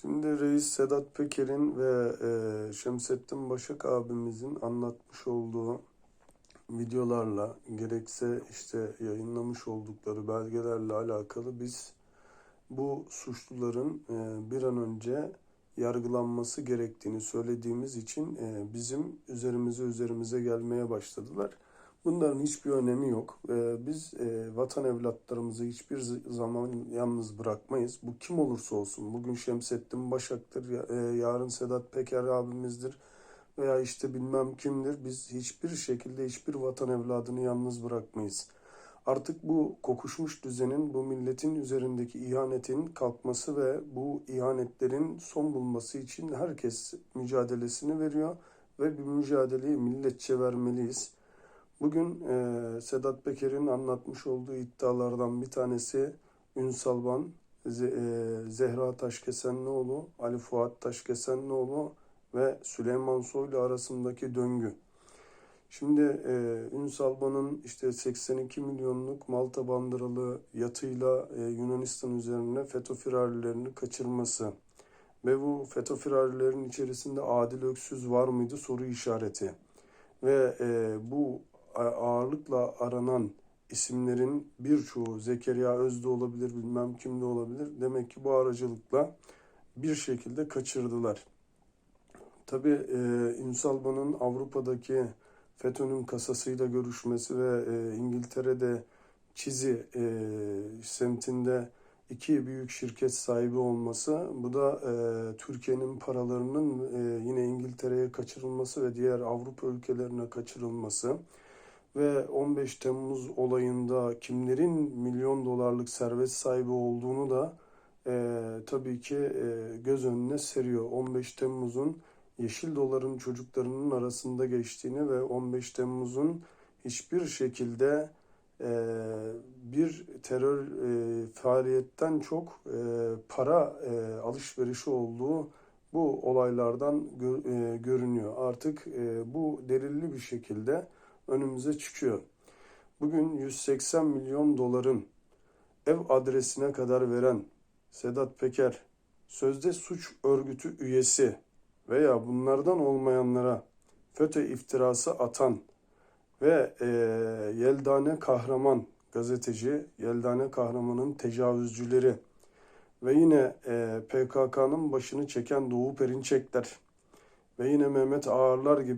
Şimdi Reis Sedat Peker'in ve e, Şemsettin Başak abimizin anlatmış olduğu videolarla gerekse işte yayınlamış oldukları belgelerle alakalı biz bu suçluların e, bir an önce yargılanması gerektiğini söylediğimiz için e, bizim üzerimize üzerimize gelmeye başladılar. Bunların hiçbir önemi yok. E, biz e, vatan evlatlarımızı hiçbir zaman yalnız bırakmayız. Bu kim olursa olsun. Bugün Şemsettin Başak'tır, e, yarın Sedat Peker abimizdir veya işte bilmem kimdir. Biz hiçbir şekilde hiçbir vatan evladını yalnız bırakmayız. Artık bu kokuşmuş düzenin, bu milletin üzerindeki ihanetin kalkması ve bu ihanetlerin son bulması için herkes mücadelesini veriyor ve bu mücadeleyi milletçe vermeliyiz. Bugün e, Sedat Peker'in anlatmış olduğu iddialardan bir tanesi Ünsalban, Ze- e, Zehra Taşkesenlioğlu, Ali Fuat Taşkesenlioğlu ve Süleyman Soylu arasındaki döngü. Şimdi e, Ünsalban'ın işte 82 milyonluk Malta bandıralı yatıyla e, Yunanistan üzerine FETÖ firarilerini kaçırması ve bu FETÖ firarilerin içerisinde Adil Öksüz var mıydı soru işareti ve e, bu ağırlıkla aranan isimlerin birçoğu Zekeriya Özde olabilir bilmem kimde olabilir demek ki bu aracılıkla bir şekilde kaçırdılar. Tabii e, Ünsalban'ın Avrupa'daki FETÖ'nün kasasıyla görüşmesi ve e, İngiltere'de Çizi e, semtinde iki büyük şirket sahibi olması, bu da e, Türkiye'nin paralarının e, yine İngiltere'ye kaçırılması ve diğer Avrupa ülkelerine kaçırılması ve 15 Temmuz olayında kimlerin milyon dolarlık servet sahibi olduğunu da e, tabii ki e, göz önüne seriyor. 15 Temmuz'un Yeşil Dolar'ın çocuklarının arasında geçtiğini ve 15 Temmuz'un hiçbir şekilde e, bir terör e, faaliyetten çok e, para e, alışverişi olduğu bu olaylardan gö- e, görünüyor. Artık e, bu delilli bir şekilde önümüze çıkıyor. Bugün 180 milyon doların ev adresine kadar veren Sedat Peker, sözde suç örgütü üyesi veya bunlardan olmayanlara FETÖ iftirası atan ve e, Yeldane Kahraman gazeteci, Yeldane Kahraman'ın tecavüzcüleri ve yine e, PKK'nın başını çeken Doğu Perinçekler ve yine Mehmet Ağarlar gibi